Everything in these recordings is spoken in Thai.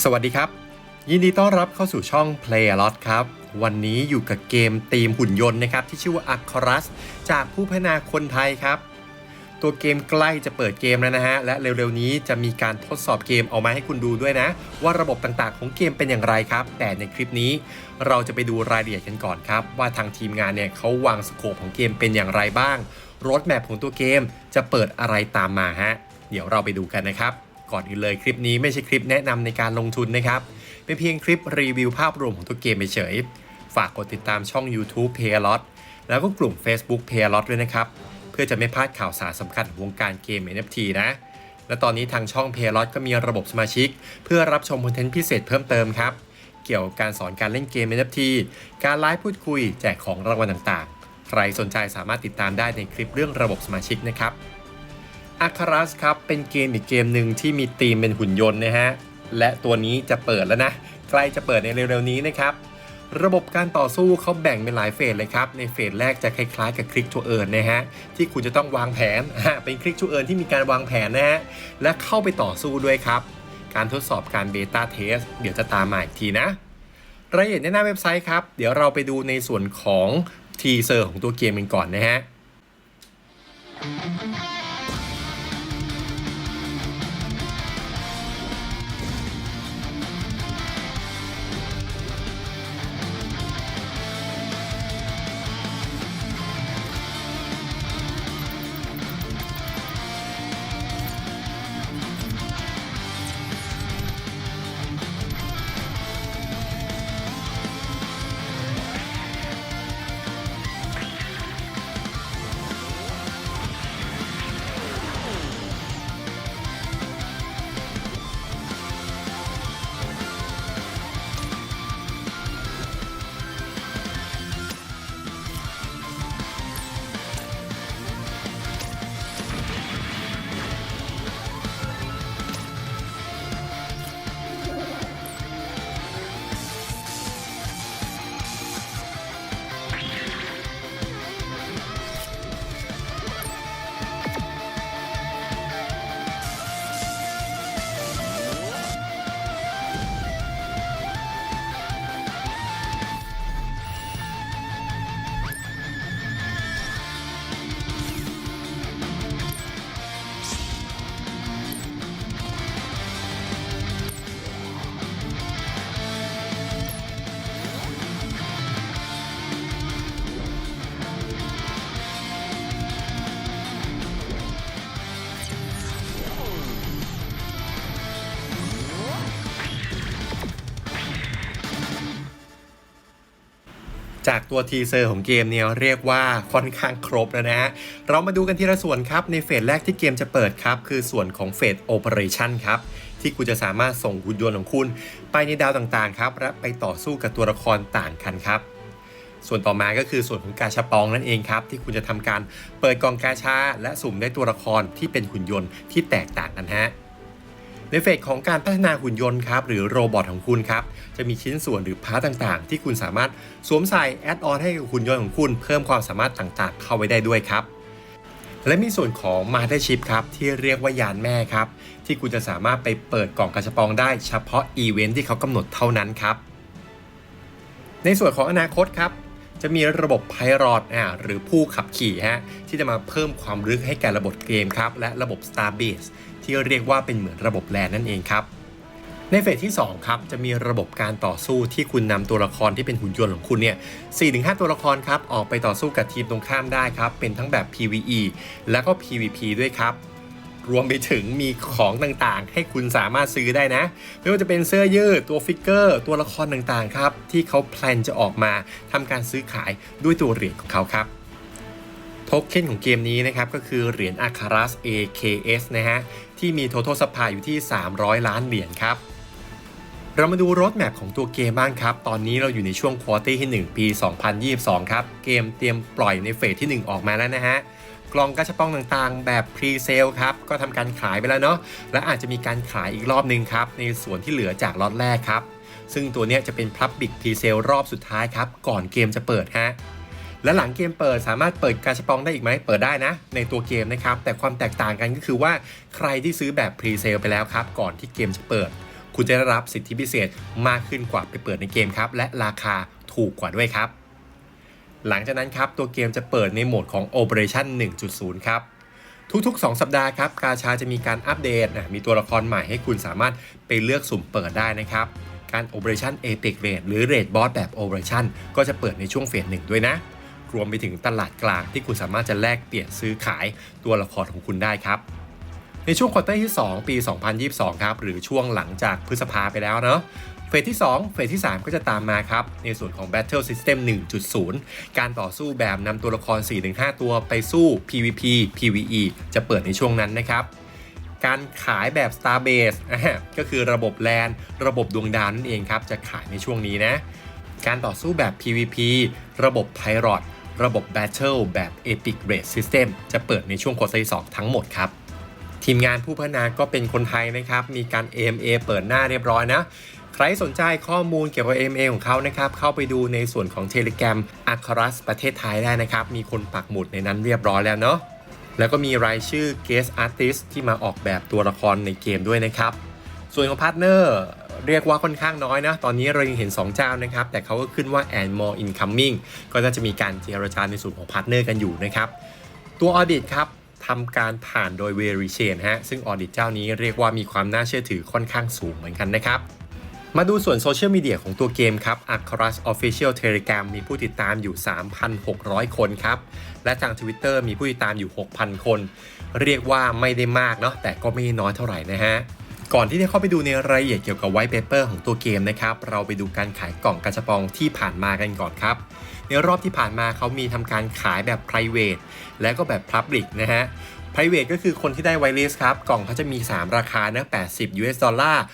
สวัสดีครับ ยินดีต้อนรับเข้าสู่ช่อง Play a Lot ครับ วันนี้อยู่กับเกมตีมหุ่นยนต์นะครับ ที่ชื่อว่า a c r u s จากผู้พัฒนาคนไทยครับ ตัวเกมใกล้จะเปิดเกมแล้วนะฮะ และเร็วๆนี้จะมีการทดสอบเกมออกมาให้คุณดูด้วยนะ ว่าระบบต่างๆของเกมเป็นอย่างไรครับ แต่ในคลิปนี้เราจะไปดูรายละเอียดกันก่อนครับ ว่าทางทีมงานเนี่ยเขาวางสโคปของเกมเป็นอย่างไรบ้างรถแมพของตัวเกมจะเปิดอะไรตามมาฮะเดี๋ยวเราไปดูกันนะครับ ก่อนอื่นเลยคลิปนี้ไม่ใช่คลิปแนะนำในการลงทุนนะครับ เป็นเพียงคลิปรีวิวภาพรวมของตัวเกมเฉย ฝากกดติดตามช่อง YouTube p a y l o t แล้วก็กลุ่ม Facebook p a y l o t ด้วยนะครับ เพื่อจะไม่พลาดข่าวสารสำคัญของวงการเกม NFT นะ และตอนนี้ทางช่อง p a y l o t ก็มีระบบสมาชิก เพื่อรับชมคอนเทนต์พิเศษเพิ่มเติมครับ เกี่ยวกับการสอนการเล่นเกม NFT การไลฟ์พูดคุยแจกของรางวัลต่างๆ ใครสนใจสามารถติดตามได้ในคลิปเรื่องระบบสมาชิกนะครับ a c a r u s ครับ เป็นเกมอีกเกมหนึ่งที่มีธีมเป็นหุ่นยนต์นะฮะ และตัวนี้จะเปิดแล้วนะ ใกล้จะเปิดในเร็วๆนี้นะครับ ระบบการต่อสู้เขาแบ่งเป็นหลายเฟสเลยครับ ในเฟสแรกจะคล้ายๆกับคลิกทูเอิร์นนะฮะ ที่คุณจะต้องวางแผน เป็นคลิกทูเอิร์นที่มีการวางแผนนะฮะ และเข้าไปต่อสู้ด้วยครับ การทดสอบการเบต้าเทสเดี๋ยวจะตามมาอีกทีนะ รายละเอียดในหน้าเว็บไซต์ครับ เดี๋ยวเราไปดูในส่วนของทีเซอร์ของตัวเกมกันก่อนนะฮะ จากตัวทีเซอร์ของเกมเนี่ยเรียกว่าค่อนข้างครบแล้วนะฮะ เรามาดูกันทีละส่วนครับ ในเฟสแรกที่เกมจะเปิดครับ คือส่วนของเฟสโอเปอเรชันครับ ที่คุณจะสามารถส่งหุ่นยนต์ของคุณ ไปในดาวต่างๆครับ และไปต่อสู้กับตัวละครต่างกันครับ ส่วนต่อมาก็คือส่วนของกาชาปองนั่นเองครับ ที่คุณจะทำการเปิดกล่องกาชา และสุ่มได้ตัวละครที่เป็นหุ่นยนต์ที่แตกต่างกันฮะ ในเฟสของการพัฒนาหุ่นยนต์ครับหรือโรบอทของคุณครับจะมีชิ้นส่วนหรือพาร์ทต่างๆ ที่คุณสามารถสวมใส่แอดออนให้กับหุ่นยนต์ของคุณ เพิ่มความสามารถต่างๆ เข้าไว้ได้ด้วยครับและมีส่วนของมาเตอร์ชิพครับที่เรียกว่ายานแม่ครับ ที่คุณจะสามารถไปเปิดกล่องกระชบปองได้เฉพาะอีเวนท์ที่เขากำหนดเท่านั้นครับ ในส่วนของอนาคตครับ จะมีระบบไพรอตอ่าหรือผู้ขับขี่ฮะที่จะมาเพิ่มความลึกให้แก่ระบบเกมครับ และระบบ Starbase ที่เรียกว่าเป็นเหมือนระบบแลนนั่นเองครับในเฟสที่ 2 ครับ จะมีระบบการต่อสู้ที่คุณนำตัวละครที่เป็นหุ่นยนต์ของคุณเนี่ย4-5 ตัวละครครับ ออกไปต่อสู้กับทีมตรงข้ามได้ครับ เป็นทั้งแบบ PVE แล้วก็ PVP ด้วยครับ รวมไปถึงมีของต่างๆ ให้คุณสามารถซื้อได้นะ ไม่ว่าจะเป็นเสื้อยืดตัวฟิกเกอร์ ตัวละครต่างๆครับ ที่เขาแพลนจะออกมาทำการซื้อขายด้วยตัวเหรียญของเขาครับโทเค็นของเกมนี้นะครับ ก็คือเหรียญ a k a r a s AKS นะฮะ ที่มี total supply อยู่ที่ 300 ล้านเหรียญครับเรามาดูรถแมพของตัวเกมบ้างครับ ตอนนี้เราอยู่ในช่วงควอเตอร์ที่ 1 ปี 2022 ครับ เกมเตรียมปล่อยในเฟสที่ 1 ออกมาแล้วนะฮะ กล่องกระชับปองต่างๆ แบบพรีเซลครับก็ทำการขายไปแล้วเนาะและอาจจะมีการขายอีกรอบหนึ่งครับในส่วนที่เหลือจากล็อตแรกครับซึ่งตัวนี้จะเป็นพับบิกพรีเซลรอบสุดท้ายครับก่อนเกมจะเปิดฮะและหลังเกมเปิดสามารถเปิดกาชาปองได้อีกไหมเปิดได้นะ ในตัวเกมนะครับ แต่ความแตกต่างกันก็คือว่าใครที่ซื้อแบบพรีเซลไปแล้วครับ ก่อนที่เกมจะเปิด คุณจะได้รับสิทธิพิเศษมากขึ้นกว่าไปเปิดในเกมครับ และราคาถูกกว่าด้วยครับ หลังจากนั้นครับตัวเกมจะเปิดในโหมดของ Operation 1.0 ครับ ทุกๆ 2 สัปดาห์ครับกาชาจะมีการอัปเดตนะมีตัวละครใหม่ให้คุณสามารถไปเลือกสุ่มเปิดได้นะครับ การ Operation Apex Raid หรือ Raid Boss แบบ Operation ก็จะเปิดในช่วงเฟสหนึ่งด้วยนะ รวมไปถึงตลาดกลางที่คุณสามารถจะแลกเปลี่ยนซื้อขายตัวละครของคุณได้ครับในช่วงควอเตอร์ที่ 2 ปี 2022 ครับ หรือช่วงหลังจากพฤษภาไปแล้วเนาะ เฟสที่ 2 เฟสที่ 3 ก็จะตามมาครับ ในส่วนของ Battle System 1.0 การต่อสู้แบบนำตัวละคร 4-5 ตัวไปสู้ PVP PVE จะเปิดในช่วงนั้นนะครับการขายแบบ Starbase ก็คือระบบแลนระบบดวงดาวนั่นเองครับ จะขายในช่วงนี้นะ การต่อสู้แบบ PVP ระบบ Pilot ระบบ Battle แบบ Epic Raid System จะเปิดในช่วงควอเตอร์ที่2ทั้งหมดครับ ทีมงานผู้พัฒนาก็เป็นคนไทยนะครับ มีการ AMA เปิดหน้าเรียบร้อยนะ ใครสนใจข้อมูลเกี่ยวกับ MA ของเขานะครับ เข้าไปดูในส่วนของ Telegram a c a r u s ประเทศไทยได้นะครับ มีคนปักหมุดในนั้นเรียบร้อยแล้วเนาะแล้วก็มีรายชื่อ Guest Artist ที่มาออกแบบตัวละครในเกมด้วยนะครับ ส่วนของพาร์ทเนอร์เรียกว่าค่อนข้างน้อยนะ ตอนนี้เรายังเห็น 2 เจ้านะครับ แต่เขาก็ขึ้นว่า and more incoming ก็น่าจะมีการเจรจาในส่วนของพาร์ทเนอร์กันอยู่นะครับ ตัวออดิตครับทำการผ่านโดย v e r i c h a i n ฮะ ซึ่งออดิตเจ้านี้เรียกว่ามีความน่าเชื่อถือค่อนข้างสูงเหมือนกันนะครับ มาดูส่วนโซเชียลมีเดียของตัวเกมครับ a c r u s Official Telegram มีผู้ติดตามอยู่ 3,600 คนครับ และทาง Twitter มีผู้ติดตามอยู่ 6,000 คน เรียกว่าไม่ได้มากเนาะแต่ก็ไม่น้อยเท่าไหร่นะฮะ ก่อนที่จะเข้าไปดูในรายละเอียดเกี่ยวกับไวท์เปเปอร์ของตัวเกมนะครับ เราไปดูการขายกล่องกระชปองที่ผ่านมากันก่อนครับ ในรอบที่ผ่านมาเขามีทำการขายแบบ private และก็แบบ public นะฮะ private ก็คือคนที่ได้ไวลิสครับ กล่องเขาจะมี 3 ราคานะ80 US ดอลลาร์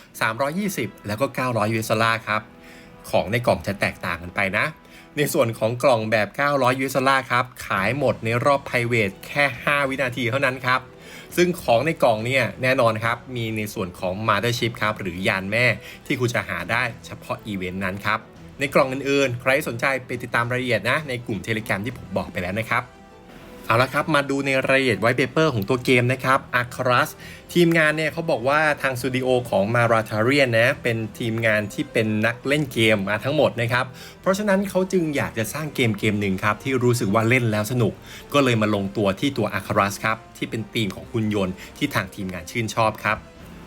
320 แล้วก็ 900 US ดอลลาร์ครับ ของในกล่องจะแตกต่างกันไปนะ ในส่วนของกล่องแบบ 900 US ดอลลาร์ครับ ขายหมดในรอบ private แค่ 5 วินาทีเท่านั้นครับ ซึ่งของในกล่องเนี่ยแน่นอนครับ มีในส่วนของ Mothership ครับ หรือยานแม่ที่คุณจะหาได้เฉพาะอีเวนต์นั้นครับในกล่องอื่นๆ ใครสนใจไปติดตามรายละเอียดนะ ในกลุ่ม Telegram ที่ผมบอกไปแล้วนะครับ เอาละครับ มาดูในรายละเอียดไวท์เปเปอร์ของตัวเกมนะครับ a c r u s ทีมงานเนี่ยเขาบอกว่าทางสตูดิโอของ m a r a t a r i a n นะเป็นทีมงานที่เป็นนักเล่นเกมมาทั้งหมดนะครับ เพราะฉะนั้นเขาจึงอยากจะสร้างเกมเกมหนึ่งครับ ที่รู้สึกว่าเล่นแล้วสนุก ก็เลยมาลงตัวที่ตัว a c r u s ครับ ที่เป็นธีมของหุ่นยนต์ที่ทางทีมงานชื่นชอบครับ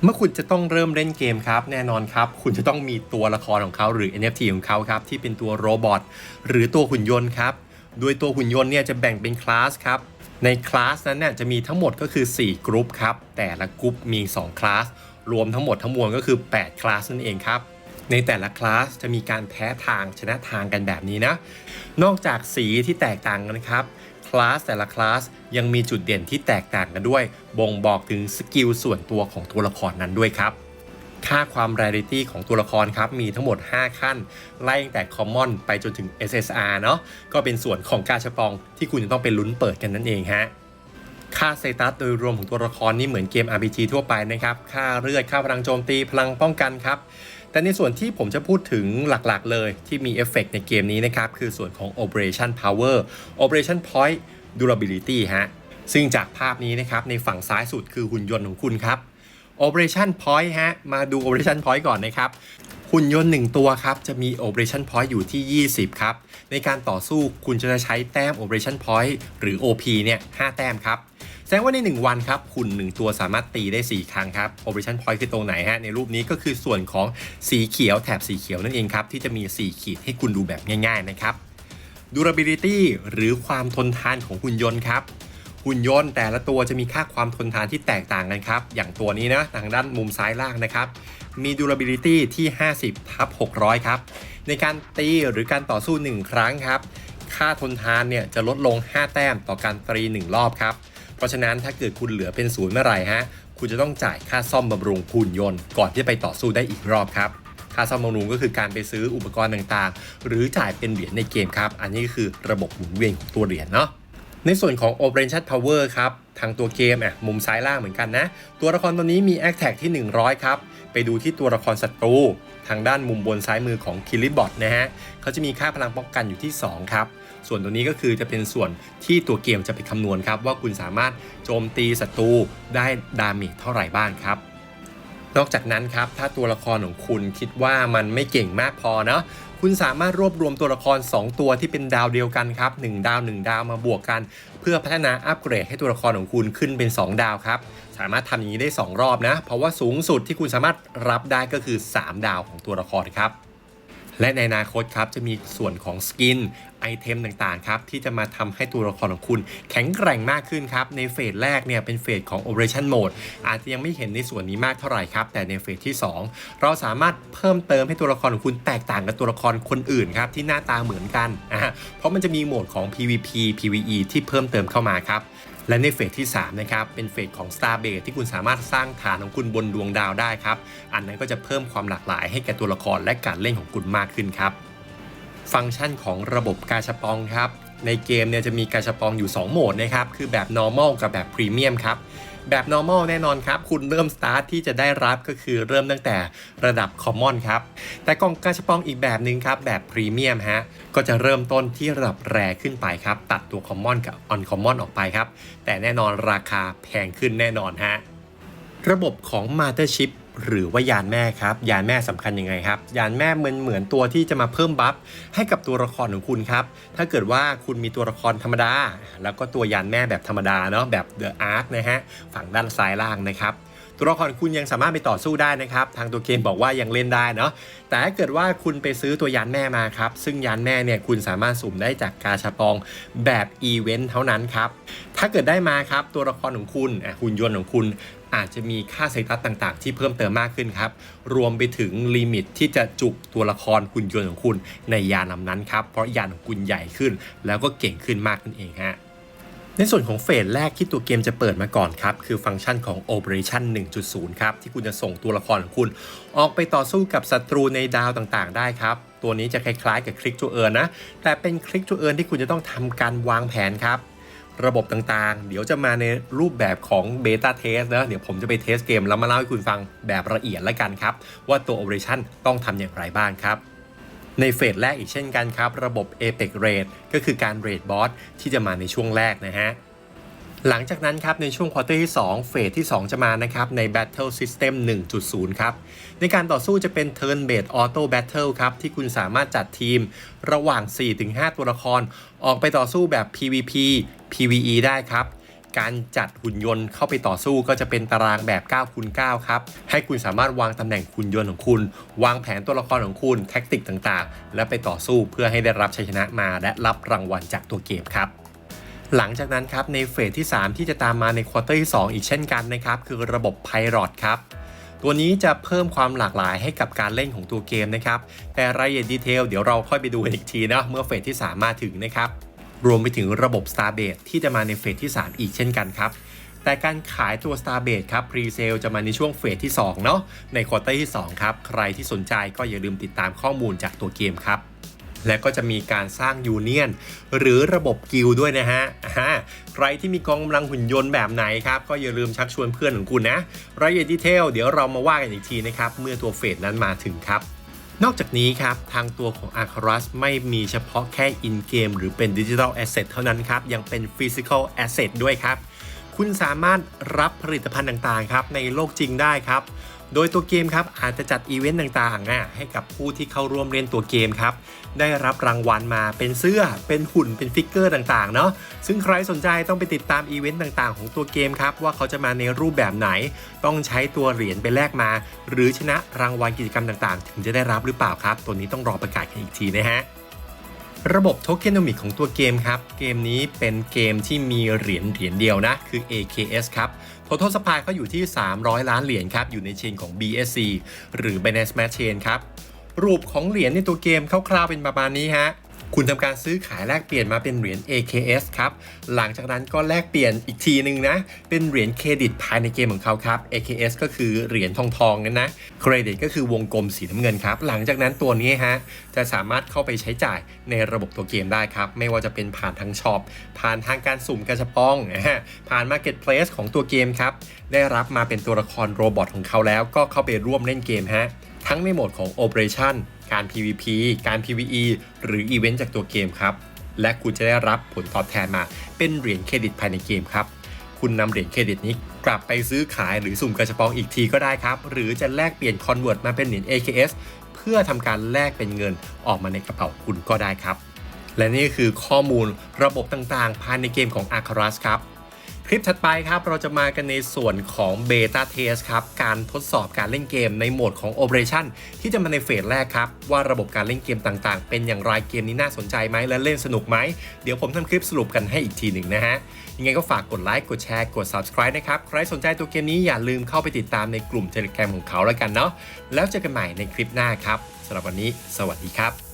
เมื่อคุณจะต้องเริ่มเล่นเกมครับ แน่นอนครับ คุณจะต้องมีตัวละครของเขาหรือ NFT ของเขาครับ ที่เป็นตัวโรบอทหรือตัวหุ่นยนต์ครับ โดยตัวหุ่นยนต์เนี่ยจะแบ่งเป็นคลาสครับ ในคลาสนั้นเนี่ยจะมีทั้งหมดก็คือ 4 กรุ๊ปครับ แต่ละกรุ๊ปมี 2 คลาส รวมทั้งหมดทั้งมวลก็คือ 8 คลาสนั่นเองครับ ในแต่ละคลาสจะมีการแพ้ทางชนะทางกันแบบนี้นะ นอกจากสีที่แตกต่างกันครับ คลาสแต่ละคลาสยังมีจุดเด่นที่แตกต่างกันด้วย บ่งบอกถึงสกิลส่วนตัวของตัวละครนั้นด้วยครับ ค่าความ rarity ของตัวละครครับ มีทั้งหมด 5 ขั้น ไล่ตั้งแต่ common ไปจนถึง SSR เนาะก็เป็นส่วนของกาชปองที่คุณจะต้องไปลุ้นเปิดกันนั่นเองฮะค่าสเตตัสโดยรวมของตัวละครนี่เหมือนเกม RPG ทั่วไปนะครับ ค่าเลือด ค่าพลังโจมตี พลังป้องกันครับ แต่ในส่วนที่ผมจะพูดถึงหลักๆ เลยที่มีเอฟเฟกต์ในเกมนี้นะครับ คือส่วนของ Operation Power Operation Point Durability ฮะ ซึ่งจากภาพนี้นะครับ ในฝั่งซ้ายสุดคือหุ่นยนต์ของคุณครับ Operation Point ฮะ มาดู Operation Point ก่อนนะครับ หุ่นยนต์1ตัวครับ จะมี Operation Point อยู่ที่ 20 ครับ ในการต่อสู้คุณจะใช้แต้ม Operation Point หรือ OP เนี่ย 5 แต้มครับแสดงว่าใน 1 วันครับหุ่น1 ตัวสามารถตีได้ 4 ครั้งครับ Operation Point คือตรงไหนฮะ ในรูปนี้ก็คือส่วนของสีเขียวแถบสีเขียวนั่นเองครับ ที่จะมี 4 ขีดให้คุณดูแบบง่าย ๆ นะครับ durability หรือความทนทานของหุ่นยนต์ครับ หุ่นยนต์แต่ละตัวจะมีค่าความทนทานที่แตกต่างกันครับ อย่างตัวนี้นะทางด้านมุมซ้ายล่างนะครับ มี durability ที่ 50ทับ600 ครับ ในการตีหรือการต่อสู้ 1 ครั้งครับ ค่าทนทานเนี่ยจะลดลง 5 แต้มต่อการตี 1 รอบครับ เพราะฉะนั้นถ้าเกิดคุณเหลือเป็นศูนย์เมื่อไหร่ฮะ คุณจะต้องจ่ายค่าซ่อมบำรุงหุ่นยนต์ก่อนที่จะไปต่อสู้ได้อีกรอบครับค่าซ่อมบำรุงก็คือการไปซื้ออุปกรณ์ต่างๆ หรือจ่ายเป็นเหรียญในเกมครับ อันนี้ก็คือระบบหมุนเวียนของตัวเหรียญเนาะ ในส่วนของ Operation Power ครับ ทางตัวเกมอะมุมซ้ายล่างเหมือนกันนะ ตัวละครตัวนี้มี a t t a c ที่ 100 ครับ ไปดูที่ตัวละครศัตรู ทางด้านมุมบนซ้ายมือของ k i l l i b o t นะฮะเขาจะมีค่าพลังป้องกันอยู่ที่ 2 ครับ ส่วนตัวนี้ก็คือจะเป็นส่วนที่ตัวเกมจะไปคำนวณครับ ว่าคุณสามารถโจมตีศัตรูได้ดาเมจเท่าไหร่บ้างครับ นอกจากนั้นครับถ้าตัวละครของคุณคิดว่ามันไม่เก่งมากพอเนาะคุณสามารถรวบรวมตัวละคร 2 ตัวที่เป็นดาวเดียวกันครับ1ดาว 1 ดาวมาบวกกัน เพื่อพัฒนาอัปเกรดให้ตัวละครของคุณขึ้นเป็น 2 ดาวครับสามารถทำอย่างนี้ได้ 2 รอบนะ เพราะว่าสูงสุดที่คุณสามารถรับได้ก็คือ 3 ดาวของตัวละครครับ และในอนาคตครับจะมีส่วนของสกินไอเทมต่างๆครับที่จะมาทำให้ตัวละครของคุณแข็งแกร่งมากขึ้นครับ ในเฟสแรกเนี่ยเป็นเฟสของ Operation Mode อาจจะยังไม่เห็นในส่วนนี้มากเท่าไหร่ครับ แต่ในเฟสที่ 2 เราสามารถเพิ่มเติมให้ตัวละครของคุณแตกต่างกับตัวละครคนอื่นครับที่หน้าตาเหมือนกันอะเพราะมันจะมีโหมดของ PVP PVE ที่เพิ่มเติมเข้ามาครับ และในเฟสที่3นะครับเป็นเฟสของ Starbase ที่คุณสามารถสร้างฐานของคุณบนดวงดาวได้ครับ อันนั้นก็จะเพิ่มความหลากหลายให้แก่ตัวละครและการเล่นของคุณมากขึ้นครับ ฟังก์ชันของระบบกาชาปองครับ ในเกมเนี่ยจะมีกาชาปองอยู่ 2 โหมดนะครับ คือแบบ normal กับแบบ premium ครับ แบบ normal แน่นอนครับ คุณเริ่ม start ที่จะได้รับก็คือเริ่มตั้งแต่ระดับ common ครับ แต่กล่องกาชปองอีกแบบหนึ่งครับ แบบ premium ฮะ ก็จะเริ่มต้นที่ระดับแรขึ้นไปครับ ตัดตัว common กับ uncommon ออกไปครับ แต่แน่นอนราคาแพงขึ้นแน่นอนฮะระบบของ Mothership หรือว่ายานแม่ครับ ยานแม่สำคัญยังไงครับ ยานแม่เหมือนเหมือนตัวที่จะมาเพิ่มบัฟให้กับตัวละครของคุณครับ ถ้าเกิดว่าคุณมีตัวละครธรรมดา แล้วก็ตัวยานแม่แบบธรรมดาเนาะแบบเดอะอาร์ตนะฮะ ฝั่งด้านซ้ายล่างนะครับ ตัวละครคุณยังสามารถไปต่อสู้ได้นะครับ ทางตัวเกมบอกว่ายังเล่นได้เนาะแต่ถ้าเกิดว่าคุณไปซื้อตัวยานแม่มาครับ ซึ่งยานแม่เนี่ยคุณสามารถสุ่มได้จากกาชาปองแบบอีเวนต์เท่านั้นครับ ถ้าเกิดได้มาครับตัวละครของคุณหุ่นยนต์ของคุณอาจจะมีค่าเซตัสต่างๆ ที่เพิ่มเติมมากขึ้นครับ รวมไปถึงลิมิตที่จะจุตัวละครหุ่นยนต์ของคุณในยานลำนั้นครับ เพราะยานของคุณใหญ่ขึ้น แล้วก็เก่งขึ้นมากนั่นเองฮะ ในส่วนของเฟสแรกที่ตัวเกมจะเปิดมาก่อนครับ คือฟังก์ชันของ Operation 1.0 ครับ ที่คุณจะส่งตัวละครของคุณ ออกไปต่อสู้กับศัตรูในดาวต่างๆ ได้ครับ ตัวนี้จะคล้ายๆกับคลิกจูเอิร์นนะแต่เป็นคลิกจูเอิร์นที่คุณจะต้องทำการวางแผนครับ ระบบต่างๆ เดี๋ยวจะมาในรูปแบบของเบต้าเทสนะเดี๋ยวผมจะไปเทสเกมแล้วมาเล่าให้คุณฟังแบบละเอียดล้วกันครับว่าตัว Operation ต้องทำอย่างไรบ้างครับ ในเฟสแรกอีกเช่นกันครับ ระบบ Apex Raid ก็คือการ Raid Boss ที่จะมาในช่วงแรกนะฮะหลังจากนั้นครับในช่วงควอเตอร์ที่ 2 เฟสที่ 2 จะมานะครับใน Battle System 1.0 ครับ ในการต่อสู้จะเป็น Turn Based Auto Battle ครับที่คุณสามารถจัดทีมระหว่าง 4-5 ตัวละคร ออกไปต่อสู้แบบ PVP PVE ได้ครับ การจัดหุ่นยนต์เข้าไปต่อสู้ก็จะเป็นตารางแบบ9คูณ9ครับ ให้คุณสามารถวางตำแหน่งหุ่นยนต์ของคุณ วางแผนตัวละครของคุณแท็กติกต่างๆ และไปต่อสู้เพื่อให้ได้รับชัยชนะมา และรับรางวัลจากตัวเกมครับหลังจากนั้นครับในเฟสที่ 3 ที่จะตามมาในควอเตอร์ที่ 2 อีกเช่นกันนะครับ คือระบบ Pilot ครับ ตัวนี้จะเพิ่มความหลากหลายให้กับการเล่นของตัวเกมนะครับ แต่รายละเอียดดีเทลเดี๋ยวเราค่อยไปดูอีกทีนะเมื่อเฟสที่ 3 มาถึงนะครับ รวมไปถึงระบบ Starbase ที่จะมาในเฟสที่ 3 อีกเช่นกันครับ แต่การขายตัว Starbase ครับ Pre-sale จะมาในช่วงเฟสที่ 2 เนาะในควอเตอร์ที่ 2 ครับ ใครที่สนใจก็อย่าลืมติดตามข้อมูลจากตัวเกมครับและก็จะมีการสร้างยูเนียน หรือระบบกิลด้วยนะฮะ ใครที่มีกองกำลังหุ่นยนต์แบบไหนครับ ก็อย่าลืมชักชวนเพื่อนของคุณนะ รายละเอียดดีเทลเดี๋ยวเรามาว่ากันอีกทีนะครับ เมื่อตัวเฟสนั้นมาถึงครับ นอกจากนี้ครับ ทางตัวของ a r c a r u s ไม่มีเฉพาะแค่ in game หรือเป็น Digital Asset เท่านั้นครับ ยังเป็น Physical Asset ด้วยครับ คุณสามารถรับผลิตภัณฑ์ต่างๆครับในโลกจริงได้ครับ โดยตัวเกมครับอาจจะจัดอีเวนต์ต่างๆอะให้กับผู้ที่เข้าร่วมเล่นตัวเกมครับ ได้รับรางวัลมาเป็นเสื้อ เป็นหุ่น เป็นฟิกเกอร์ต่างๆ เนาะซึ่งใครสนใจต้องไปติดตามอีเวนต์ต่างๆ ของตัวเกมครับ ว่าเขาจะมาในรูปแบบไหน ต้องใช้ตัวเหรียญไปแลกมา หรือชนะรางวัลกิจกรรมต่างๆ ถึงจะได้รับหรือเปล่าครับ ตัวนี้ต้องรอประกาศกันอีกทีนะฮะ ระบบโทเคนอมิกของตัวเกมครับ เกมนี้เป็นเกมที่มีเหรียญเหรียญเดียวนะ คือ AKS ครับ Total Supply เขาอยู่ที่ 300 ล้านเหรียญครับ อยู่ในเชนของ BSC หรือ Binance Smart Chain ครับ รูปของเหรียญในตัวเกมคร่าวๆเป็นประมาณนี้ฮะ คุณทำการซื้อขายแลกเปลี่ยนมาเป็นเหรียญ AKS ครับ หลังจากนั้นก็แลกเปลี่ยนอีกทีหนึ่งนะ เป็นเหรียญเครดิตภายในเกมของเขาครับ AKS ก็คือเหรียญทองทองๆนั่นนะ เครดิตก็คือวงกลมสีน้ำเงินครับ หลังจากนั้นตัวนี้ฮะ จะสามารถเข้าไปใช้จ่ายในระบบตัวเกมได้ครับ ไม่ว่าจะเป็นผ่านทางช็อป ผ่านทางการสุ่มกระชับปอง ผ่าน Marketplace ของตัวเกมครับ ได้รับมาเป็นตัวละครโรบอทของเขาแล้ว ก็เข้าไปร่วมเล่นเกมฮะ ทั้งในโหมดของ Operation การ PVP การ PVE หรืออีเวนต์จากตัวเกมครับ และคุณจะได้รับผลตอบแทนมาเป็นเหรียญเครดิตภายในเกมครับ คุณนำเหรียญเครดิตนี้กลับไปซื้อขายหรือสุ่มกระชบปองอีกทีก็ได้ครับ หรือจะแลกเปลี่ยนคอนเวิร์ตมาเป็นเหรียญ AKS เพื่อทำการแลกเป็นเงินออกมาในกระเป๋าคุณก็ได้ครับ และนี่คือข้อมูลระบบต่างๆ ภายในเกมของ a r c a r u s ครับ ลิปถัดไปครับเราจะมากันในส่วนของ Beta Test ครับการทดสอบการเล่นเกมในโหมดของ Operation ที่จะมาในเฟสแรกครับ ว่าระบบการเล่นเกมต่างๆ เป็นอย่างไรเกมนี้น่าสนใจไหมและเล่นสนุกไหม เดี๋ยวผมทำคลิปสรุปกันให้อีกทีหนึ่งนะฮะ ยังไงก็ฝากกดไลค์กดแชร์กด Subscribe นะครับ ใครสนใจตัวเกมนี้อย่าลืมเข้าไปติดตามในกลุ่ม Telegram ของเขาแล้วกันเนาะแล้วเจอกันใหม่ในคลิปหน้าครับสำหรับวันนี้ สวัสดีครับ